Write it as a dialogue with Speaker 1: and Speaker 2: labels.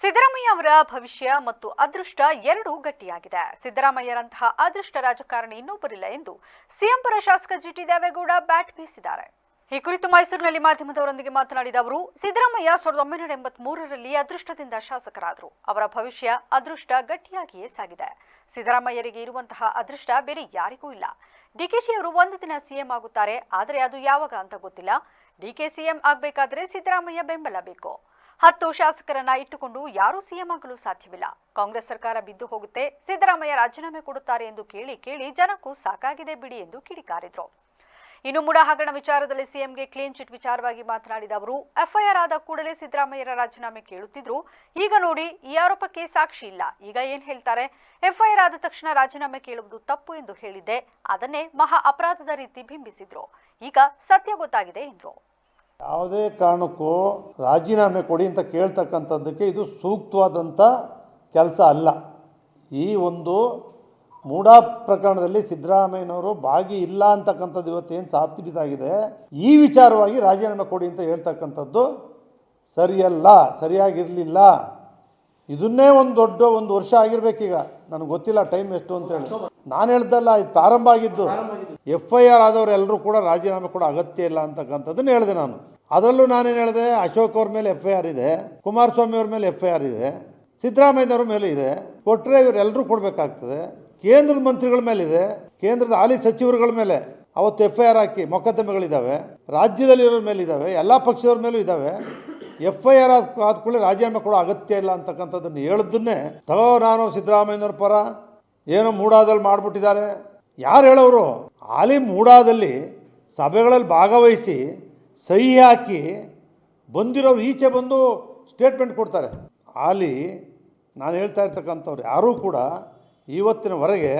Speaker 1: ಸಿದ್ದರಾಮಯ್ಯ ಅವರ ಭವಿಷ್ಯ ಮತ್ತು ಅದೃಷ್ಟ ಎರಡೂ ಗಟ್ಟಿಯಾಗಿದೆ. ಸಿದ್ದರಾಮಯ್ಯರಂತಹ ಅದೃಷ್ಟ ರಾಜಕಾರಣಿ ಇನ್ನೊಬ್ಬರಿಲ್ಲ ಎಂದು ಸಿಎಂ ಪರ ಶಾಸಕ ಜಿಟಿ ದೇವೇಗೌಡ ಬ್ಯಾಟ್ ಬೀಸಿದ್ದಾರೆ. ಈ ಕುರಿತು ಮೈಸೂರಿನಲ್ಲಿ ಮಾಧ್ಯಮದವರೊಂದಿಗೆ ಮಾತನಾಡಿದ ಅವರು, ಸಿದ್ದರಾಮಯ್ಯ ಸಾವಿರದ ಒಂಬೈನೂರ ಎಂಬತ್ ಮೂರರಲ್ಲಿ ಅದೃಷ್ಟದಿಂದ ಶಾಸಕರಾದರು. ಅವರ ಭವಿಷ್ಯ ಅದೃಷ್ಟ ಗಟ್ಟಿಯಾಗಿಯೇ ಸಾಗಿದೆ. ಸಿದ್ದರಾಮಯ್ಯರಿಗೆ ಇರುವಂತಹ ಅದೃಷ್ಟ ಬೇರೆ ಯಾರಿಗೂ ಇಲ್ಲ. ಡಿಕೆಶಿ ಅವರು ಒಂದು ದಿನ ಸಿಎಂ ಆಗುತ್ತಾರೆ, ಆದರೆ ಅದು ಯಾವಾಗ ಅಂತ ಗೊತ್ತಿಲ್ಲ. ಡಿಕೆ ಸಿಎಂ ಆಗಬೇಕಾದ್ರೆ ಸಿದ್ದರಾಮಯ್ಯ ಬೆಂಬಲ ಬೇಕು. ಹತ್ತು ಶಾಸಕರನ್ನ ಇಟ್ಟುಕೊಂಡು ಯಾರೂ ಸಿಎಂ ಆಗಲು ಸಾಧ್ಯವಿಲ್ಲ. ಕಾಂಗ್ರೆಸ್ ಸರ್ಕಾರ ಬಿದ್ದು ಹೋಗುತ್ತೆ, ಸಿದ್ದರಾಮಯ್ಯ ರಾಜೀನಾಮೆ ಕೊಡುತ್ತಾರೆ ಎಂದು ಕೇಳಿ ಕೇಳಿ ಜನಕ್ಕೂ ಸಾಕಾಗಿದೆ ಬಿಡಿ ಎಂದು ಕಿಡಿಕಾರಿದ್ರು. ಇನ್ನು ಮುಡ ಹಗರಣ ವಿಚಾರದಲ್ಲಿ ಸಿಎಂಗೆ ಕ್ಲೀನ್ ಚಿಟ್ ವಿಚಾರವಾಗಿ ಮಾತನಾಡಿದ ಅವರು, ಎಫ್ಐಆರ್ ಆದ ಕೂಡಲೇ ಸಿದ್ದರಾಮಯ್ಯರ ರಾಜೀನಾಮೆ ಕೇಳುತ್ತಿದ್ರು. ಈಗ ನೋಡಿ, ಈ ಆರೋಪಕ್ಕೆ ಸಾಕ್ಷಿ ಇಲ್ಲ. ಈಗ ಏನ್ ಹೇಳ್ತಾರೆ? ಎಫ್ಐಆರ್ ಆದ ತಕ್ಷಣ ರಾಜೀನಾಮೆ ಕೇಳುವುದು ತಪ್ಪು ಎಂದು ಹೇಳಿದ್ದೆ. ಅದನ್ನೇ ಮಹಾ ಅಪರಾಧದ ರೀತಿ ಬಿಂಬಿಸಿದ್ರು. ಈಗ ಸತ್ಯ ಗೊತ್ತಾಗಿದೆ ಎಂದರು.
Speaker 2: ಯಾವುದೇ ಕಾರಣಕ್ಕೂ ರಾಜೀನಾಮೆ ಕೊಡಿ ಅಂತ ಕೇಳ್ತಕ್ಕಂಥದ್ದಕ್ಕೆ ಇದು ಸೂಕ್ತವಾದಂಥ ಕೆಲಸ ಅಲ್ಲ. ಈ ಒಂದು ಮೂಡಾ ಪ್ರಕರಣದಲ್ಲಿ ಸಿದ್ದರಾಮಯ್ಯನವರು ಭಾಗಿ ಇಲ್ಲ ಅಂತಕ್ಕಂಥದ್ದು ಇವತ್ತೇನು ಸಾಬೀತಾಗಿದೆ ಈ ವಿಚಾರವಾಗಿ ರಾಜೀನಾಮೆ ಕೊಡಿ ಅಂತ ಹೇಳ್ತಕ್ಕಂಥದ್ದು ಸರಿಯಲ್ಲ ಸರಿಯಾಗಿರಲಿಲ್ಲ. ಇದನ್ನೇ ಒಂದು ದೊಡ್ಡ ಒಂದು ವರ್ಷ ಆಗಿರ್ಬೇಕೀಗ. ನನಗೆ ಗೊತ್ತಿಲ್ಲ ಟೈಮ್ ಎಷ್ಟು ಅಂತೇಳಿ ನಾನು ಹೇಳ್ದಲ್ಲ ಇದು ಪ್ರಾರಂಭ ಆಗಿದ್ದು. ಎಫ್ ಐ ಆರ್ ಆದವರೆಲ್ಲರೂ ಕೂಡ ರಾಜೀನಾಮೆ ಕೂಡ ಅಗತ್ಯ ಇಲ್ಲ ಅಂತಕ್ಕಂಥದ್ದನ್ನು ಹೇಳಿದೆ ನಾನು. ಅದರಲ್ಲೂ ನಾನೇನು ಹೇಳಿದೆ, ಅಶೋಕ್ ಅವ್ರ ಮೇಲೆ ಎಫ್ ಐ ಆರ್ ಇದೆ, ಕುಮಾರಸ್ವಾಮಿ ಅವ್ರ ಮೇಲೆ ಎಫ್ ಐ ಆರ್ ಇದೆ, ಸಿದ್ದರಾಮಯ್ಯನವ್ರ ಮೇಲೆ ಇದೆ ಕೊಟ್ಟರೆ ಇವರೆಲ್ಲರೂ ಕೊಡಬೇಕಾಗ್ತದೆ, ಕೇಂದ್ರದ ಮಂತ್ರಿಗಳ ಮೇಲಿದೆ ಕೇಂದ್ರದ ಹಾಲಿ ಸಚಿವರುಗಳ ಮೇಲೆ. ಅವತ್ತು ಎಫ್ ಐ ಆರ್ ಹಾಕಿ ಮೊಕದ್ದಮೆಗಳಿದ್ದಾವೆ ರಾಜ್ಯದಲ್ಲಿರೋರ ಮೇಲೆ ಇದ್ದಾವೆ ಎಲ್ಲ ಪಕ್ಷದವ್ರ ಮೇಲೂ ಇದ್ದಾವೆ ಎಫ್ ಐ ಆರ್ ಆದ ಕೂಡಲೇ ರಾಜೀನಾಮೆ ಕೊಡೋ ಅಗತ್ಯ ಇಲ್ಲ ಅಂತಕ್ಕಂಥದ್ದನ್ನು ಹೇಳಿದ್ದನ್ನೇ ತಗೋ ನಾನು ಸಿದ್ದರಾಮಯ್ಯನವ್ರ ಪರ. ಏನೋ ಮೂಡಾದಲ್ಲಿ ಮಾಡಿಬಿಟ್ಟಿದ್ದಾರೆ. ಯಾರು ಹೇಳೋರು? ಹಾಲಿ ಮೂಡಾದಲ್ಲಿ ಸಭೆಗಳಲ್ಲಿ ಭಾಗವಹಿಸಿ ಸಹಿ ಹಾಕಿ ಬಂದಿರೋರು ಈಚೆ ಬಂದು ಸ್ಟೇಟ್ಮೆಂಟ್ ಕೊಡ್ತಾರೆ. ಅಲ್ಲಿ ನಾನು ಹೇಳ್ತಾ ಇರ್ತಕ್ಕಂಥವ್ರು ಯಾರೂ ಕೂಡ ಇವತ್ತಿನವರೆಗೆ